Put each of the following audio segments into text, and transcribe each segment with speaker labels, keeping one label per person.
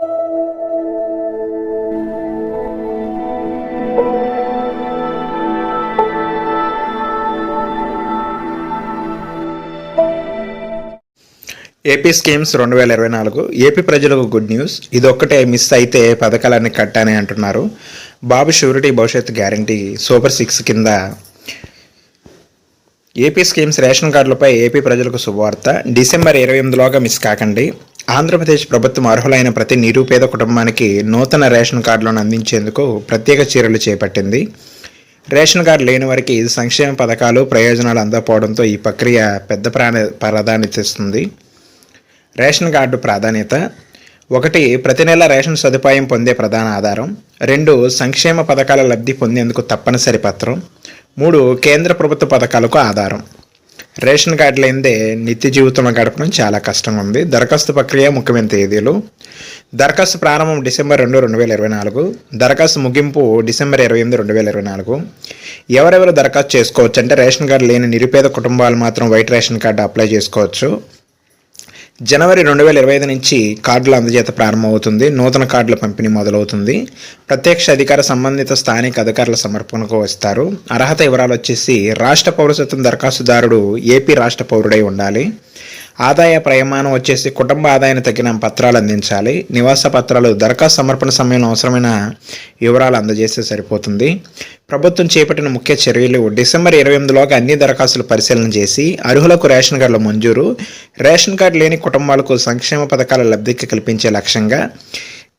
Speaker 1: AP schemes రెండు వేల ఇరవై నాలుగు ఏపీ ప్రజలకు గుడ్ న్యూస్. ఇది ఒక్కటే మిస్ అయితే పథకాలన్నీ కట్టానే అంటున్నారు. బాబు షూరిటీ భవిష్యత్ గ్యారంటీ సూపర్ సిక్స్ కింద. ఏపీ స్కీమ్స్ రేషన్ కార్డులపై ఏపీ ప్రజలకు శుభవార్త. డిసెంబర్ ఇరవై ఎనిమిదిలోగా మిస్ కాకండి. ఆంధ్రప్రదేశ్ ప్రభుత్వం అర్హులైన ప్రతి నిరుపేద కుటుంబానికి నూతన రేషన్ కార్డులను అందించేందుకు ప్రత్యేక చర్యలు చేపట్టింది. రేషన్ కార్డు లేని వారికి సంక్షేమ పథకాలు ప్రయోజనాలు అందకపోవడంతో ఈ ప్రక్రియ పెద్ద ప్రాణ ప్రాధాన్యత ఇస్తుంది. రేషన్ కార్డు ప్రాధాన్యత. ఒకటి ప్రతి నెల రేషన్ సదుపాయం పొందే ప్రధాన ఆధారం. రెండు సంక్షేమ పథకాల లబ్ధి పొందేందుకు తప్పనిసరి పత్రం. మూడు కేంద్ర ప్రభుత్వ పథకాలకు ఆధారం. రేషన్ కార్డు లేనిదే నిత్య జీవితంలో గడపడం చాలా కష్టంగా ఉంది దరఖాస్తు ప్రక్రియ ముఖ్యమైన తేదీలు. దరఖాస్తు ప్రారంభం డిసెంబర్ రెండు రెండు వేల ఇరవై నాలుగు. దరఖాస్తు ముగింపు డిసెంబర్ ఇరవై ఎనిమిది రెండు వేల ఇరవై నాలుగు. ఎవరెవరు దరఖాస్తు చేసుకోవచ్చు అంటే రేషన్ కార్డు లేని నిరుపేద కుటుంబాలు మాత్రం వైట్ రేషన్ కార్డు అప్లై చేసుకోవచ్చు. జనవరి రెండు వేల ఇరవై ఐదు నుంచి కార్డుల అందజేత ప్రారంభమవుతుంది. నూతన కార్డుల పంపిణీ మొదలవుతుంది. ప్రత్యక్ష అధికార సంబంధిత స్థానిక అధికారుల సమర్పణకు వస్తారు. అర్హత వివరాలు వచ్చేసి రాష్ట్ర పౌరసత్వం దరఖాస్తుదారుడు ఏపీ రాష్ట్ర పౌరుడై ఉండాలి. ఆదాయ ప్రయమానం వచ్చేసి కుటుంబ ఆదాయాన్ని తగిన పత్రాలు అందించాలి. నివాస పత్రాలు దరఖాస్తు సమర్పణ సమయంలో అవసరమైన వివరాలు అందజేస్తే సరిపోతుంది. ప్రభుత్వం చేపట్టిన ముఖ్య చర్యలు డిసెంబర్ ఇరవై ఎనిమిదిలోగా అన్ని దరఖాస్తులు పరిశీలన చేసి అర్హులకు రేషన్ కార్డుల మంజూరు రేషన్ కార్డు లేని కుటుంబాలకు సంక్షేమ పథకాల లబ్ధికి కల్పించే లక్ష్యంగా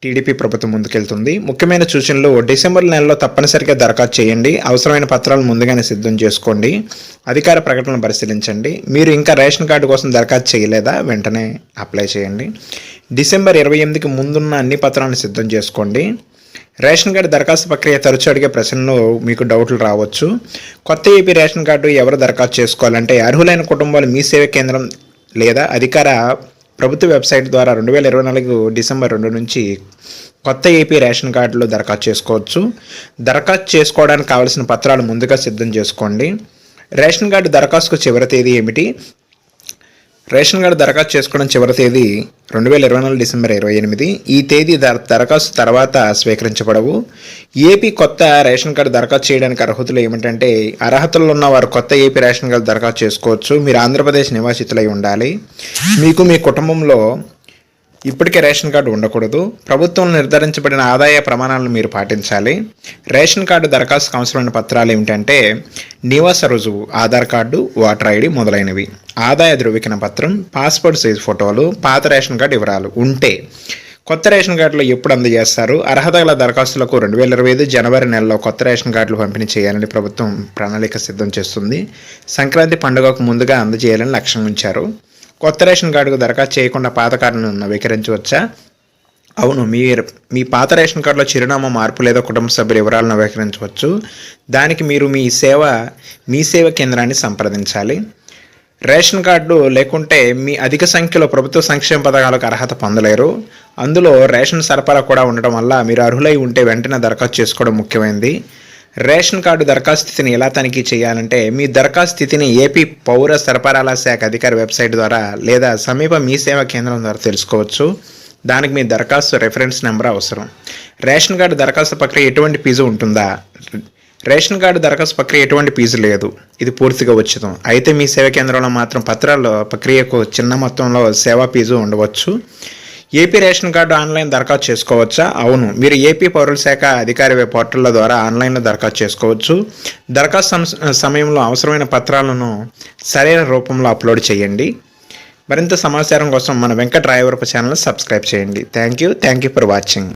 Speaker 1: టీడీపీ ప్రభుత్వం ముందుకెళ్తుంది. ముఖ్యమైన సూచనలు డిసెంబర్ నెలలో తప్పనిసరిగా దరఖాస్తు చేయండి. అవసరమైన పత్రాలు ముందుగానే సిద్ధం చేసుకోండి. అధికార ప్రకటనలు పరిశీలించండి. మీరు ఇంకా రేషన్ కార్డు కోసం దరఖాస్తు చేయలేదా? వెంటనే అప్లై చేయండి. డిసెంబర్ ఇరవై ఎనిమిదికి ముందున్న అన్ని పత్రాలను సిద్ధం చేసుకోండి. రేషన్ కార్డు దరఖాస్తు ప్రక్రియ తరచు అడిగే ప్రశ్నలు మీకు డౌట్లు రావచ్చు. కొత్త ఏపీ రేషన్ కార్డు ఎవరు దరఖాస్తు చేసుకోవాలంటే అర్హులైన కుటుంబాలు మీ సేవ కేంద్రం లేదా అధికార ప్రభుత్వ వెబ్సైట్ ద్వారా రెండు వేల ఇరవై నాలుగు డిసెంబర్ రెండు నుంచి కొత్త ఏపీ రేషన్ కార్డులో దరఖాస్తు చేసుకోవచ్చు. దరఖాస్తు చేసుకోవడానికి కావాల్సిన పత్రాలు ముందుగా సిద్ధం చేసుకోండి. రేషన్ కార్డు దరఖాస్తుకు చివరి తేదీ ఏమిటి? రేషన్ కార్డు దరఖాస్తు చేసుకోవడం చివరి తేదీ రెండు వేల ఇరవై నాలుగు డిసెంబర్ ఇరవై ఎనిమిది. ఈ తేదీ దర దరఖాస్తు తర్వాత స్వీకరించబడవు. ఏపీ కొత్త రేషన్ కార్డు దరఖాస్తు చేయడానికి అర్హతలు ఏమిటంటే అర్హతల్లో ఉన్న వారు కొత్త ఏపీ రేషన్ కార్డు దరఖాస్తు చేసుకోవచ్చు. మీరు ఆంధ్రప్రదేశ్ నివాసితులై ఉండాలి. మీకు మీ కుటుంబంలో ఇప్పటికే రేషన్ కార్డు ఉండకూడదు. ప్రభుత్వం నిర్ధారించబడిన ఆదాయ ప్రమాణాలను మీరు పాటించాలి. రేషన్ కార్డు దరఖాస్తుకు అవసరమైన పత్రాలు ఏమిటంటే నివాస రుజువు ఆధార్ కార్డు ఓటర్ ఐడి మొదలైనవి. ఆదాయ ధృవీకరణ పత్రం పాస్పోర్ట్ సైజ్ ఫోటోలు పాత రేషన్ కార్డు వివరాలు ఉంటే కొత్త రేషన్ కార్డులు ఎప్పుడు అందజేస్తారు? అర్హత గల దరఖాస్తులకు రెండు వేల ఇరవై ఐదు జనవరి నెలలో కొత్త రేషన్ కార్డులు పంపిణీ చేయాలని ప్రభుత్వం ప్రణాళిక సిద్ధం చేస్తుంది. సంక్రాంతి పండుగకు ముందుగా అందజేయాలని లక్ష్యం ఉంచారు. కొత్త రేషన్ కార్డుకు దరఖాస్తు చేయకుండా పాత కార్డును నవీకరించవచ్చా అవును మీ మీ పాత రేషన్ కార్డులో చిరునామా మార్పు లేదా కుటుంబ సభ్యుల వివరాలను నవీకరించవచ్చు దానికి మీరు మీ సేవ మీ సేవ కేంద్రాన్ని సంప్రదించాలి. రేషన్ కార్డు లేకుంటే మీ అధిక సంఖ్యలో ప్రభుత్వ సంక్షేమ పథకాలకు అర్హత పొందలేరు. అందులో రేషన్ సరఫరా కూడా ఉండటం వల్ల మీరు అర్హులై ఉంటే వెంటనే దరఖాస్తు చేసుకోవడం ముఖ్యమైనది. రేషన్ కార్డు దరఖాస్తు స్థితిని ఎలా తనిఖీ చేయాలంటే మీ దరఖాస్తు స్థితిని ఏపీ పౌర సరఫరాల శాఖ అధికారి వెబ్సైట్ ద్వారా లేదా సమీప మీ సేవా కేంద్రం ద్వారా తెలుసుకోవచ్చు. దానికి మీ దరఖాస్తు రెఫరెన్స్ నెంబర్ అవసరం. రేషన్ కార్డు దరఖాస్తు ప్రక్రియ ఎటువంటి ఫీజు ఉంటుందా? రేషన్ కార్డు దరఖాస్తు ప్రక్రియ ఎటువంటి ఫీజు లేదు? ఇది పూర్తిగా ఉచితం. అయితే మీ సేవా కేంద్రంలో మాత్రం పత్రాల్లో ప్రక్రియకు చిన్న మొత్తంలో సేవా ఫీజు ఉండవచ్చు. ఏపీ రేషన్ కార్డు ఆన్లైన్ దరఖాస్తు చేసుకోవచ్చా? అవును. మీరు ఏపీ పౌరుల శాఖ అధికారి పోర్టల్ల ద్వారా ఆన్లైన్లో దరఖాస్తు చేసుకోవచ్చు. దరఖాస్తు సమయంలో అవసరమైన పత్రాలను సరైన రూపంలో అప్లోడ్ చేయండి. మరింత సమాచారం కోసం మన వెంకట రాయవరపు ఛానల్ సబ్స్క్రైబ్ చేయండి. Thank you. Thank you for watching.